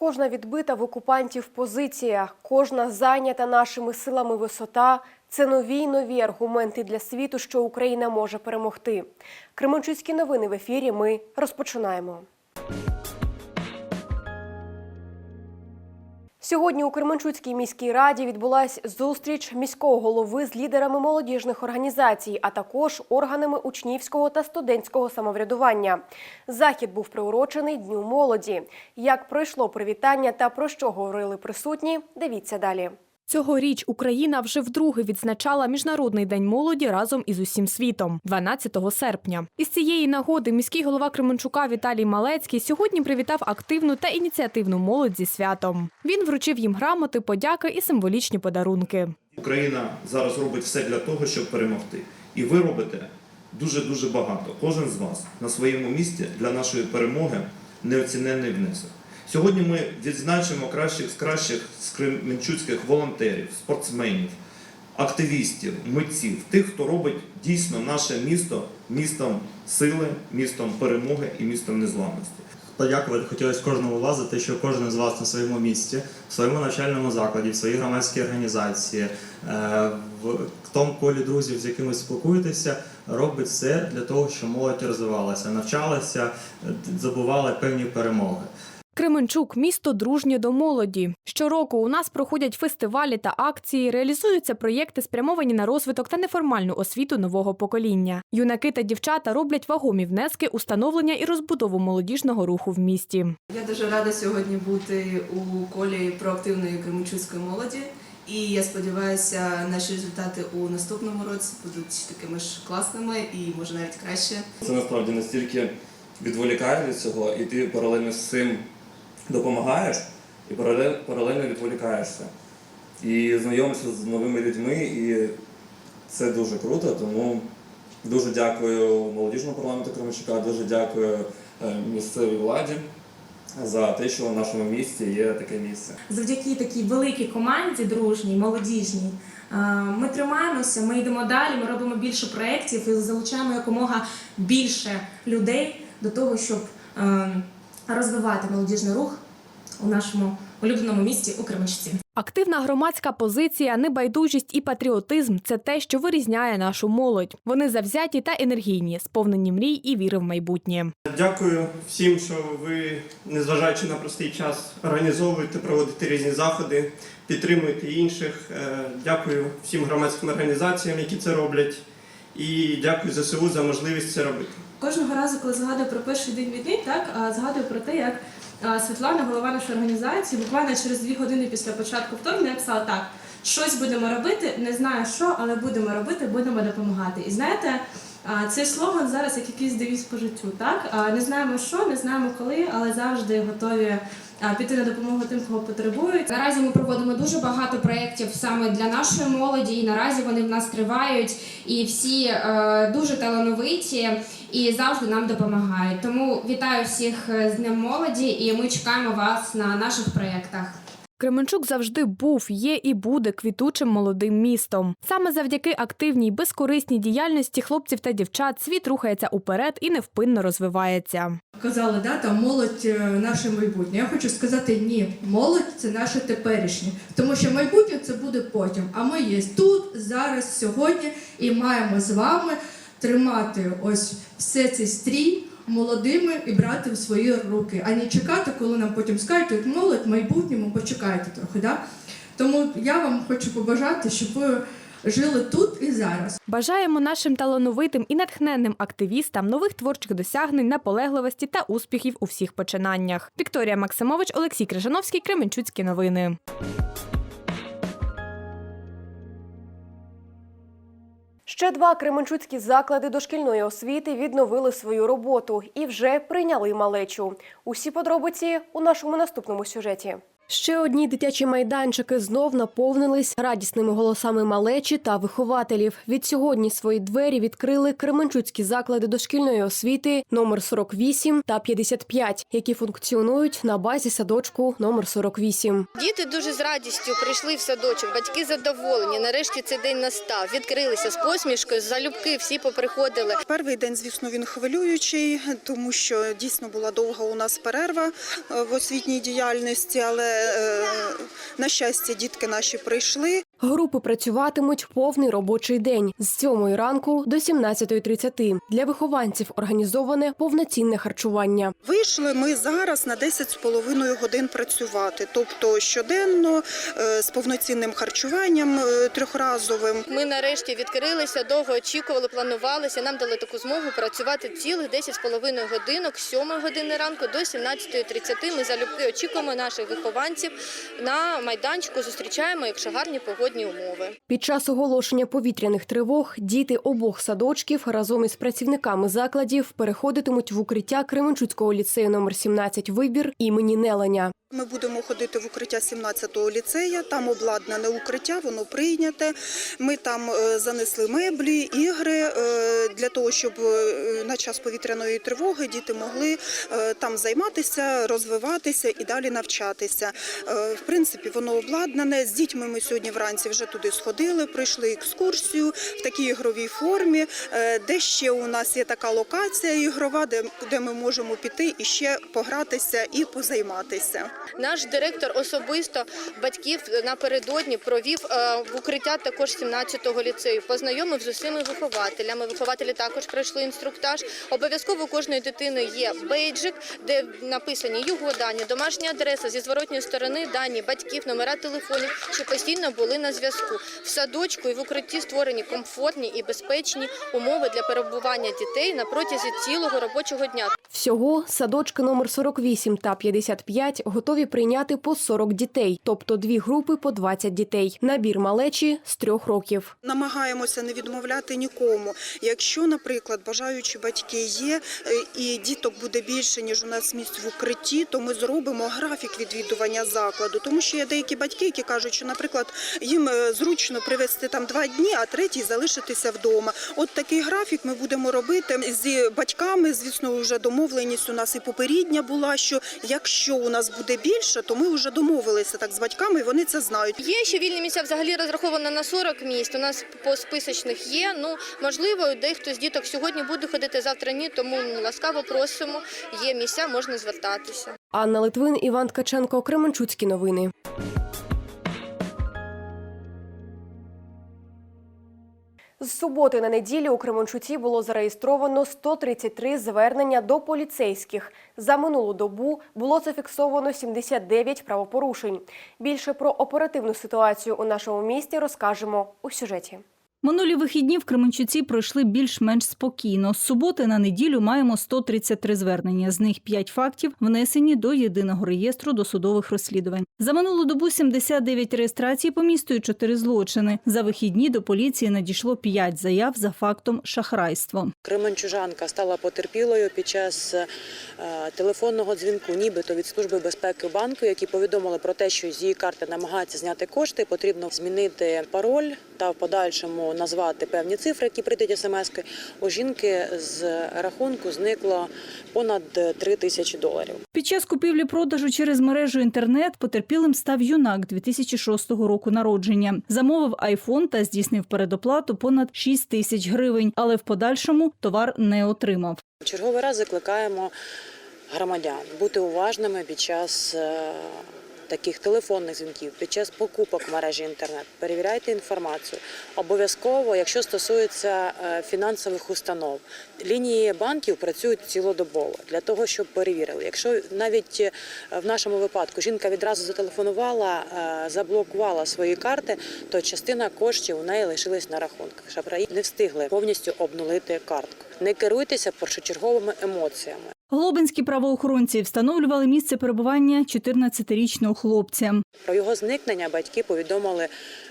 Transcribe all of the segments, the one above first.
Кожна відбита в окупантів позиція, кожна зайнята нашими силами висота це нові й нові аргументи для світу, що Україна може перемогти. Кременчуцькі новини в ефірі. Ми розпочинаємо. Сьогодні у Кременчуцькій міській раді відбулася зустріч міського голови з лідерами молодіжних організацій, а також органами учнівського та студентського самоврядування. Захід був приурочений Дню молоді. Як пройшло привітання та про що говорили присутні, дивіться далі. Цьогоріч Україна вже вдруге відзначала Міжнародний день молоді разом із усім світом 12 серпня. Із цієї нагоди міський голова Кременчука Віталій Малецький сьогодні привітав активну та ініціативну молодь зі святом. Він вручив їм грамоти, подяки і символічні подарунки. Україна зараз робить все для того, щоб перемогти. І ви робите дуже дуже багато. Кожен з вас на своєму місці для нашої перемоги неоціненний внесок. Сьогодні ми відзначимо кращих з кращих з волонтерів, спортсменів, активістів, митців, тих, хто робить дійсно наше місто містом сили, містом перемоги і містом незламності. Подякувати хотілося кожному вас за те, що кожен з вас на своєму місці, в своєму навчальному закладі, в своїй громадській організації, е, в тому колі друзів, з якими спілкуєтеся, робить все для того, щоб молодь розвивалася, навчалася, е, забувала певні перемоги. Кременчук місто дружнє до молоді. Щороку у нас проходять фестивалі та акції, реалізуються проєкти, спрямовані на розвиток та неформальну освіту нового покоління. Юнаки та дівчата роблять вагомі внески у становлення і розбудову молодіжного руху в місті. Я дуже рада сьогодні бути у колі проактивної кременчуцької молоді. І я сподіваюся, наші результати у наступному році будуть такими ж класними і може навіть краще. Це насправді настільки відволікає від цього, і ти паралельно з цим допомагаєш і паралельно відволікаєшся. І знайомишся з новими людьми, і це дуже круто. Тому дуже дякую молодіжному парламенту Кременчука, дуже дякую е, місцевій владі за те, що в нашому місті є таке місце. завдяки такій великій команді, дружній, молодіжній, е, ми тримаємося, ми йдемо далі, ми робимо більше проєктів і залучаємо якомога більше людей до того, щоб е, розвивати молодіжний рух у нашому улюбленому місті у Кременчуці. Активна громадська позиція, небайдужість і патріотизм це те, що вирізняє нашу молодь. Вони завзяті та енергійні, сповнені мрій і віри в майбутнє. Дякую всім, що ви, незважаючи на простий час, організовуєте, проводите різні заходи, підтримуєте інших. Е, Дякую всім громадським організаціям, які це роблять. І дякую ЗСУ за можливість це робити. Кожного разу, коли згадую про перший день війни, так згадую про те, як Світлана, голова нашої організації, буквально через дві години після початку вторгнення писала так: щось будемо робити, не знаю що, але будемо робити, будемо допомагати. І знаєте, а, цей слоган зараз як якийсь девіз по життю. Так не знаємо що, не знаємо коли, але завжди готові піти на допомогу тим, кого потребують. Наразі ми проводимо дуже багато проєктів саме для нашої молоді, і наразі вони в нас тривають, і всі е, дуже талановиті і завжди нам допомагають. Тому вітаю всіх е, з Днем молоді, і ми чекаємо вас на наших проєктах. Кременчук завжди був, є і буде квітучим молодим містом. Саме завдяки активній, безкорисній діяльності хлопців та дівчат світ рухається уперед і невпинно розвивається. Казали, да, там молодь е, наше майбутнє. Я хочу сказати, ні, молодь це наше теперішнє, тому що майбутнє це буде потім. А ми є тут, зараз, сьогодні, і маємо з вами тримати ось все цей стрій молодими і брати в свої руки, а не чекати, коли нам потім скажуть, «От молодь в майбутньому, почекайте трохи. Да? Тому я вам хочу побажати, щоб ви жили тут і зараз. Бажаємо нашим талановитим і натхненним активістам нових творчих досягнень, наполегливості та успіхів у всіх починаннях. Вікторія Максимович, Олексій Крижановський, Кременчуцькі новини. Ще два кременчуцькі заклади дошкільної освіти відновили свою роботу і вже прийняли малечу. Усі подробиці у нашому наступному сюжеті. Ще одні дитячі майданчики знов наповнились радісними голосами малечі та вихователів. Від сьогодні свої двері відкрили кременчуцькі заклади дошкільної освіти номер 48 та 55, які функціонують на базі садочку номер 48. Діти дуже з радістю прийшли в садочок, батьки задоволені. Нарешті цей день настав. Відкрилися з посмішкою, залюбки всі поприходили. Перший день, звісно, він хвилюючий, тому що дійсно була довга у нас перерва в освітній діяльності, але е, на щастя, дітки наші прийшли. Групи працюватимуть повний робочий день з 7 ранку до 17.30. Для вихованців організоване повноцінне харчування. Вийшли ми зараз на 10 з половиною годин працювати, тобто щоденно е, з повноцінним харчуванням е, трьохразовим. Ми нарешті відкрилися, довго очікували, планувалися. Нам дали таку змогу працювати цілих 10 з половиною годинок, з 7 години ранку до 17.30. Ми залюбки очікуємо наших вихованців на майданчику. Зустрічаємо, якщо гарні погодні умови. Під час оголошення повітряних тривог діти обох садочків разом із працівниками закладів переходитимуть в укриття Кременчуцького ліцею номер 17 вибір імені Неленя. Ми будемо ходити в укриття 17-го ліцея. Там обладнане укриття, воно прийняте. Ми там е, занесли меблі, ігри е, для того, щоб е, на час повітряної тривоги діти могли там займатися, розвиватися і далі навчатися. В принципі, воно обладнане. З дітьми ми сьогодні вранці вже туди сходили, пройшли екскурсію в такій ігровій формі. Де ще у нас є така локація ігрова, де ми можемо піти і ще погратися і позайматися. Наш директор особисто батьків напередодні провів е, в укриття також 17-го ліцею. Познайомив з усіма вихователями. Вихователі також пройшли інструктаж. Обов'язково у кожної дитини є бейджик, де написані його дані, домашня адреса зі зворотньої сторони, дані батьків, номера телефонів, що постійно були на зв'язку. В садочку і в укритті створені комфортні і безпечні умови для перебування дітей на протязі цілого робочого дня. Всього садочки номер 48 та 55 готові прийняти по 40 дітей, тобто дві групи по 20 дітей. Набір малечі з трьох років. Намагаємося не відмовляти нікому. Якщо, наприклад, бажаючі батьки є е, і діток буде більше ніж у нас місць в укритті, то ми зробимо графік відвідування закладу. Тому що є деякі батьки, які кажуть, що, наприклад, їм е, зручно привезти там два дні, а третій залишитися вдома. От такий графік ми будемо робити з батьками. Звісно, вже домовленість у нас і попередня була. Що якщо у нас буде більше, то ми вже домовилися так з батьками, і вони це знають. Є ще вільні місця взагалі розраховано на 40 місць. У нас по списочних є. Ну можливо, дехто з діток сьогодні буде ходити, завтра ні. Тому ласкаво просимо. Є місця, можна звертатися. Анна Литвин, Іван Ткаченко, Кременчуцькі новини. З суботи на неділю у Кременчуці було зареєстровано 133 звернення до поліцейських. За минулу добу було зафіксовано 79 правопорушень. Більше про оперативну ситуацію у нашому місті розкажемо у сюжеті. Минулі вихідні в Кременчуці пройшли більш-менш спокійно. З суботи на неділю маємо 133 звернення. З них 5 фактів внесені до єдиного реєстру досудових розслідувань. За минулу добу 79 реєстрацій по місту і 4 злочини. За вихідні до поліції надійшло 5 заяв за фактом шахрайства. Кременчужанка стала потерпілою під час е, телефонного дзвінку, нібито від служби безпеки банку, які повідомили про те, що з її карти намагаються зняти кошти. Потрібно змінити пароль та в подальшому назвати певні цифри, які прийдуть смс-ки. У жінки з рахунку зникло понад 3 тисячі доларів. Під час купівлі-продажу через мережу інтернет потерпілим став юнак 2006 року народження. Замовив айфон та здійснив передоплату понад 6 тисяч гривень, але в подальшому товар не отримав. Черговий раз закликаємо громадян бути уважними під час е, таких телефонних дзвінків, під час покупок мережі інтернет. Перевіряйте інформацію. Обов'язково, якщо стосується е, фінансових установ, лінії банків працюють цілодобово для того, щоб перевірили. Якщо навіть е, в нашому випадку жінка відразу зателефонувала, е, заблокувала свої карти, то частина коштів у неї лишилась на рахунках. Шахраї не встигли повністю обнулити картку. Не керуйтеся першочерговими емоціями. Глобинські правоохоронці встановлювали місце перебування 14-річного хлопця. Про його зникнення батьки повідомили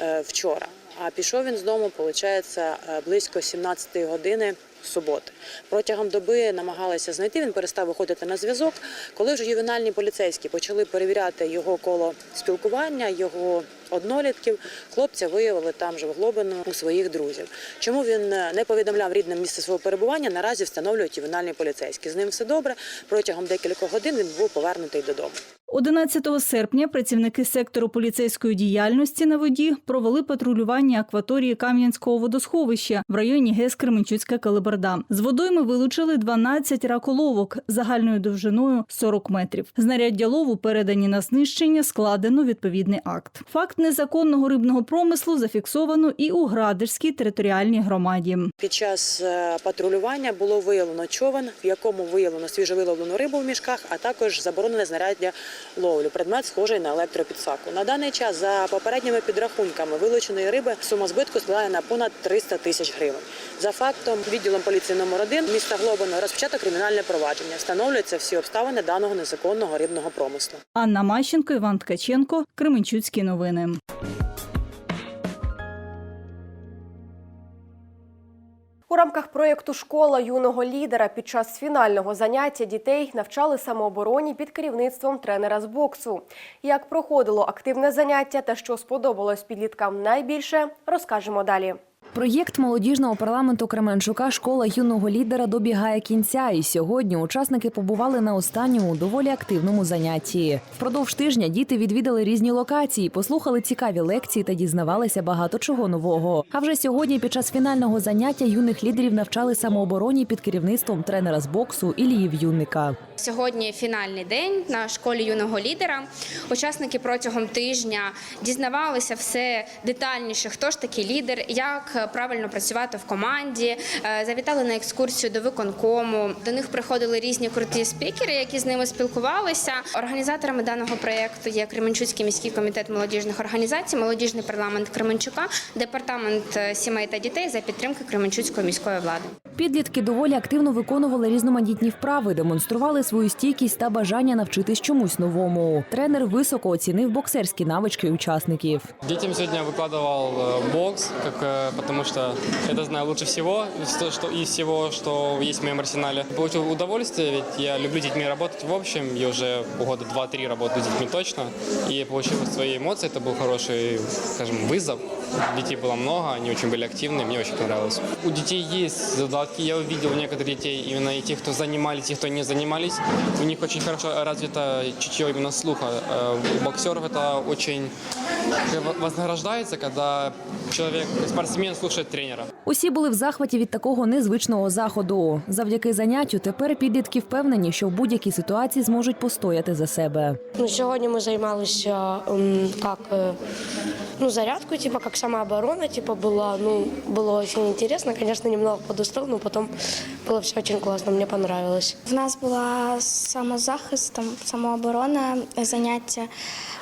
е, вчора. А пішов він з дому, виходить, близько 17-ї години суботи. Протягом доби намагалися знайти. Він перестав виходити на зв'язок. Коли вже ювенальні поліцейські почали перевіряти його коло спілкування, його однолітків, хлопця виявили там же в Глобину у своїх друзів. Чому він не повідомляв рідним місце свого перебування? Наразі встановлюють ювенальні поліцейські. З ним все добре. Протягом декількох годин він був повернутий додому. 11 серпня працівники сектору поліцейської діяльності на воді провели патрулювання акваторії Кам'янського водосховища в районі ГЕС Кременчуцька Калиберда. З водойми вилучили 12 раколовок загальною довжиною 40 метрів. Знаряддя лову передані на знищення, складено відповідний акт. Факт незаконного рибного промислу зафіксовано і у Градишській територіальній громаді. Під час е, патрулювання було виявлено човен, в якому виявлено свіжовиловлену рибу в мішках, а також заборонене знаряддя ловлю. Предмет схожий на електропідсаку. На даний час за попередніми підрахунками вилученої риби сума збитку складає на понад 300 тисяч гривень. За фактом відділом поліції номер 1 міста Глобино розпочато кримінальне провадження. Встановлюються всі обставини даного незаконного рибного промислу. Анна Мащенко, Іван Ткаченко, Кременчуцькі новини. У рамках проєкту Школа юного лідера під час фінального заняття дітей навчали самообороні під керівництвом тренера з боксу. Як проходило активне заняття та що сподобалось підліткам найбільше, розкажемо далі. Проєкт молодіжного парламенту Кременчука Школа юного лідера добігає кінця. І сьогодні учасники побували на останньому доволі активному занятті. Впродовж тижня діти відвідали різні локації, послухали цікаві лекції та дізнавалися багато чого нового. А вже сьогодні, під час фінального заняття, юних лідерів навчали самообороні під керівництвом тренера з боксу Ілії В'юнника. Сьогодні фінальний день на школі юного лідера. Учасники протягом тижня дізнавалися все детальніше, хто ж такий лідер, як правильно працювати в команді. Е, Завітали на екскурсію до виконкому. До них приходили різні круті спікери, які з ними спілкувалися. Організаторами даного проєкту є Кременчуцький міський комітет молодіжних організацій, молодіжний парламент Кременчука, департамент е, сімей та дітей за підтримки Кременчуцької міської влади. Підлітки доволі активно виконували різноманітні вправи, демонстрували свою стійкість та бажання навчитись чомусь новому. Тренер високо оцінив боксерські навички учасників. Детям сегодня выкладывал э, бокс, как, э, потому что это знаю лучше всего что, из всего, что есть в моем арсенале. Получил удовольствие, ведь я люблю с детьми работать в общем, и уже года два-три работаю с детьми точно. И получил свои эмоции, это был хороший, скажем, вызов. Детей было много, они очень были активны, мне очень понравилось. У детей есть задатки, я увидел у некоторых детей, именно и тех, кто занимались, и тех, кто не занимались, у них очень хорошо развито чутье именно слуха. Э, У боксеров это очень вознаграждается, когда человек, спортсмен слушает тренера. Усі були в захваті від такого незвичного заходу. Завдяки заняттю тепер підлітки впевнені, що в будь-якій ситуації зможуть постояти за себе. Ну, сьогодні ми займалися м, як, е, ну, зарядкою, типа, как самооборона, типа, была, ну, было очень интересно, конечно, немного подустал, но потом было все очень классно, мне понравилось. В нас була самозахист, там, самооборона, заняття.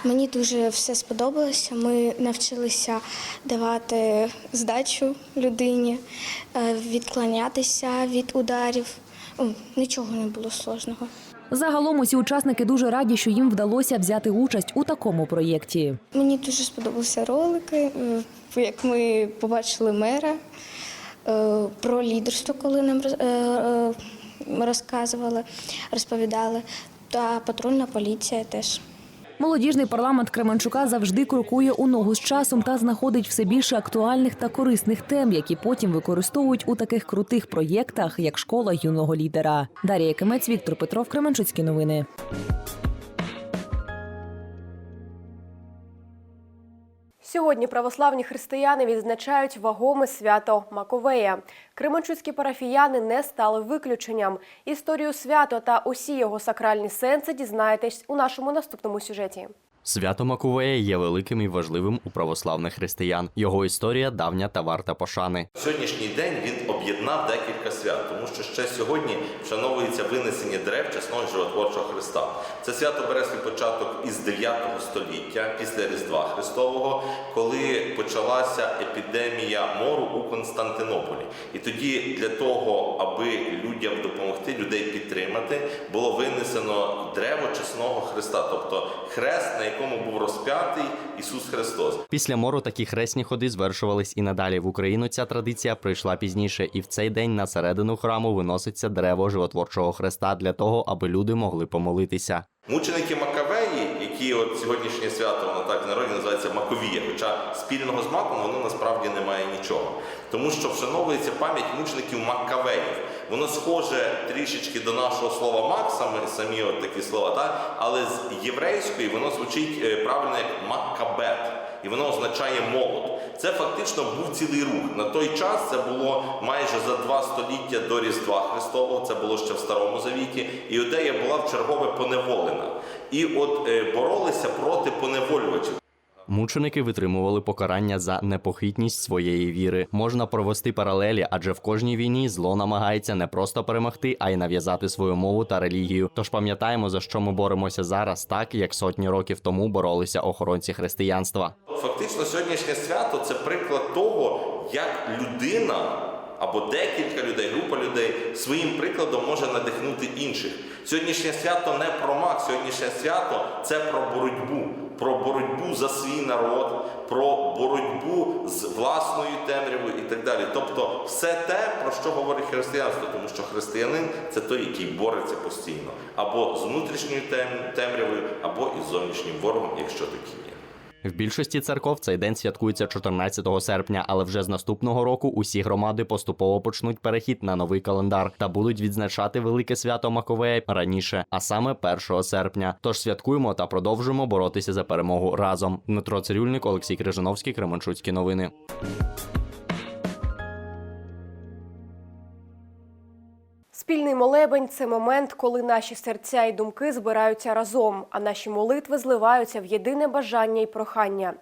Мені дуже все сподобалося. Ми навчилися давати здачу людині, е, відклонятися від ударів. Нічого не було сложного. Загалом усі учасники дуже раді, що їм вдалося взяти участь у такому проєкті. Мені дуже сподобалися ролики, е, як ми побачили мера е, про лідерство, коли нам роз- розказували, розповідали, та патрульна поліція теж. Молодіжний парламент Кременчука завжди крокує у ногу з часом та знаходить все більше актуальних та корисних тем, які потім використовують у таких крутих проєктах, як школа юного лідера. Дарія Кемець, Віктор Петров, Кременчуцькі новини. Сьогодні православні християни відзначають вагоме свято Маковея. Кременчуцькі парафіяни не стали виключенням. Історію свято та усі його сакральні сенси дізнаєтесь у нашому наступному сюжеті. Свято Макувея є великим і важливим у православних християн. Його історія давня та варта пошани. Сьогоднішній день він об'єднав декілька свят, тому що ще сьогодні вшановується винесення дерев чесного животворчого Христа. Це свято бере свій початок із 9 століття після Різдва Христового, коли почалася епідемія мору у Константинополі. І тоді для того, аби людям допомогти, людей підтримати, було винесено древо чесного Христа, тобто хрест, на якому був розп'ятий Ісус Христос. Після мору такі хресні ходи звершувались і надалі. В Україну ця традиція прийшла пізніше, і в цей день на середину храму виноситься дерево животворчого хреста для того, аби люди могли помолитися. Мученики Макавеї, які от сьогоднішнє свято, воно так в народі називається Маковія, хоча спільного з маком воно насправді не має нічого. Тому що вшановується пам'ять мучеників Маккавеїв. Воно схоже трішечки до нашого слова мак, саме самі от такі слова, так? але з єврейської воно звучить е, правильно як маккабет. І воно означає молот. Це фактично був цілий рух. На той час це було майже за два століття до Різдва Христового, це було ще в Старому Завіті. Іудея була в чергове поневолена. І от е, боролися проти поневолювачів. Мученики витримували покарання за непохитність своєї віри. Можна провести паралелі, адже в кожній війні зло намагається не просто перемогти, а й нав'язати свою мову та релігію. Тож пам'ятаємо, за що ми боремося зараз, так як сотні років тому боролися охоронці християнства. Фактично, сьогоднішнє свято це приклад того, як людина або декілька людей, група людей своїм прикладом може надихнути інших. Сьогоднішнє свято не про мак, сьогоднішнє свято це про боротьбу, про боротьбу за свій народ, про боротьбу з власною темрявою і так далі. Тобто, все те, про що говорить християнство, тому що християнин це той, який бореться постійно або з внутрішньою темрявою, або із зовнішнім ворогом, якщо такий є. В більшості церков цей день святкується 14 серпня, але вже з наступного року усі громади поступово почнуть перехід на новий календар та будуть відзначати велике свято Маковея раніше, а саме 1 серпня. Тож святкуємо та продовжуємо боротися за перемогу разом. Дмитро Цирюльник, Олексій Крижановський, Кременчуцькі новини. Спільний молебень це момент, коли наші серця і думки збираються разом, а наші молитви зливаються в єдине бажання і прохання.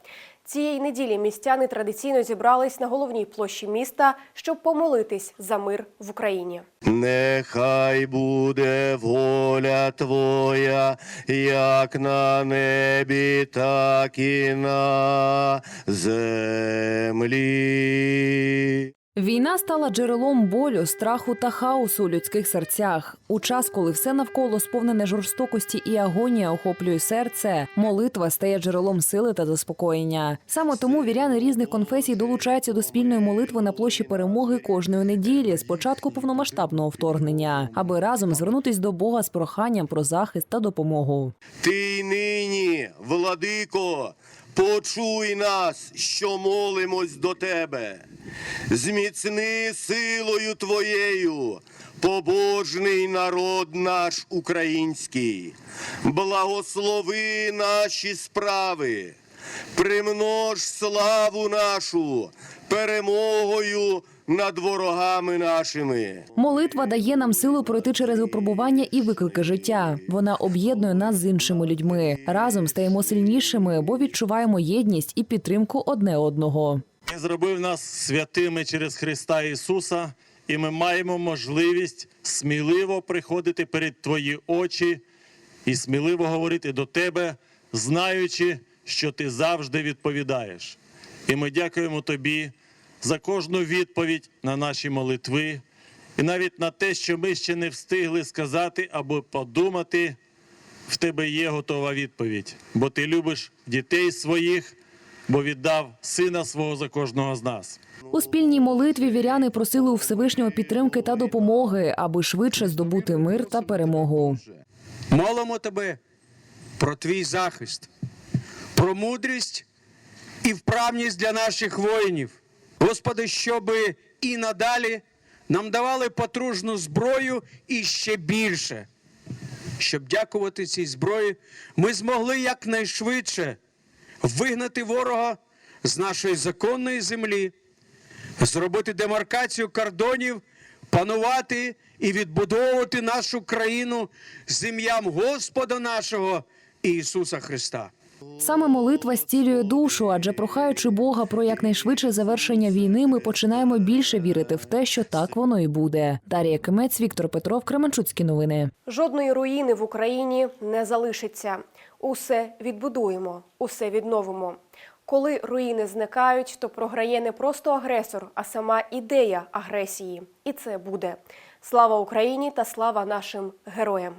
Цієї неділі містяни традиційно зібрались на головній площі міста, щоб помолитись за мир в Україні. Нехай буде воля Твоя, як на небі, так і на землі. Війна стала джерелом болю, страху та хаосу у людських серцях. У час, коли все навколо сповнене жорстокості і агонія охоплює серце, молитва стає джерелом сили та заспокоєння. Саме тому віряни різних конфесій долучаються до спільної молитви на площі перемоги кожної неділі з початку повномасштабного вторгнення, аби разом звернутись до Бога з проханням про захист та допомогу. Ти нині, владико, почуй нас, що молимось до тебе. Зміцни силою Твоєю, побожний народ наш український, благослови наші справи, примнож славу нашу перемогою над ворогами нашими. Молитва дає нам силу пройти через випробування і виклики життя. Вона об'єднує нас з іншими людьми. Разом стаємо сильнішими, бо відчуваємо єдність і підтримку одне одного. Ти зробив нас святими через Христа Ісуса, і ми маємо можливість сміливо приходити перед Твої очі і сміливо говорити до Тебе, знаючи, що Ти завжди відповідаєш. І ми дякуємо Тобі за кожну відповідь на наші молитви, і навіть на те, що ми ще не встигли сказати або подумати, в тебе є готова відповідь, бо ти любиш дітей своїх, бо віддав сина свого за кожного з нас. У спільній молитві віряни просили у Всевишнього підтримки та допомоги, аби швидше здобути мир та перемогу. Молимо тебе про твій захист, про мудрість і вправність для наших воїнів. Господи, щоби і надалі нам давали потружну зброю і ще більше. Щоб дякувати цій зброї, ми змогли якнайшвидше вигнати ворога з нашої законної землі, зробити демаркацію кордонів, панувати і відбудовувати нашу країну з ім'ям Господа нашого Ісуса Христа. Саме молитва зцілює душу, адже прохаючи Бога про якнайшвидше завершення війни, ми починаємо більше вірити в те, що так воно і буде. Дар'я Кимець, Віктор Петров, Кременчуцькі новини. Жодної руїни в Україні не залишиться. Усе відбудуємо, усе відновимо. Коли руїни зникають, то програє не просто агресор, а сама ідея агресії. І це буде. Слава Україні та слава нашим героям!